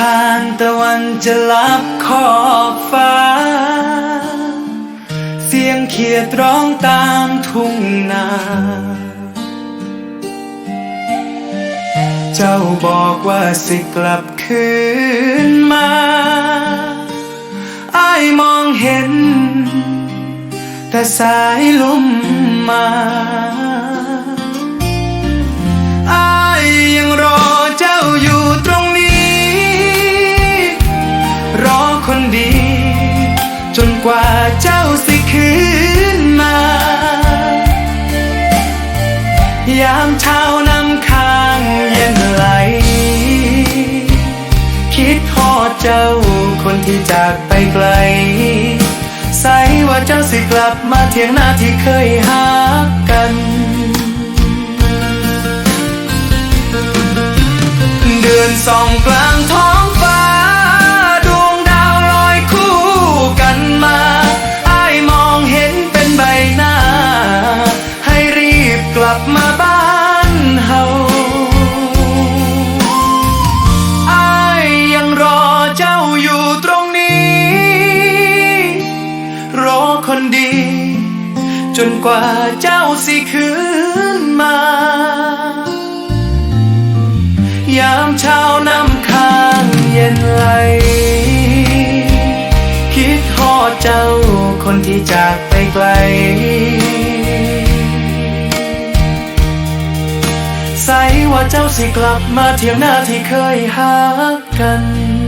สายลมพัดผ่านตะวันจะลับขอบฟ้า เสียงเขียดร้องตามทุ่งนา เจ้าบอกว่าสิกลับคืนมาอ้ายมองเห็น แต่สายลมมา นกว่าเจ้าสิคืนมา ยามเช้านำค้างเย็นไหล คิดทอดเจ้าคนที่จากไปไกล ใสว่าเจ้าสิกลับมาเทียงหน้าที่เคยหักกันเดือนสองกลางท้อง นกว่าเจ้าสิคืนมา ยามเช้านำค้างเย็นไหล คิดฮอดเจ้าคนที่จากไปไกล ใสว่าเจ้าสิกลับมาเทียมหน้าที่เคยหักกัน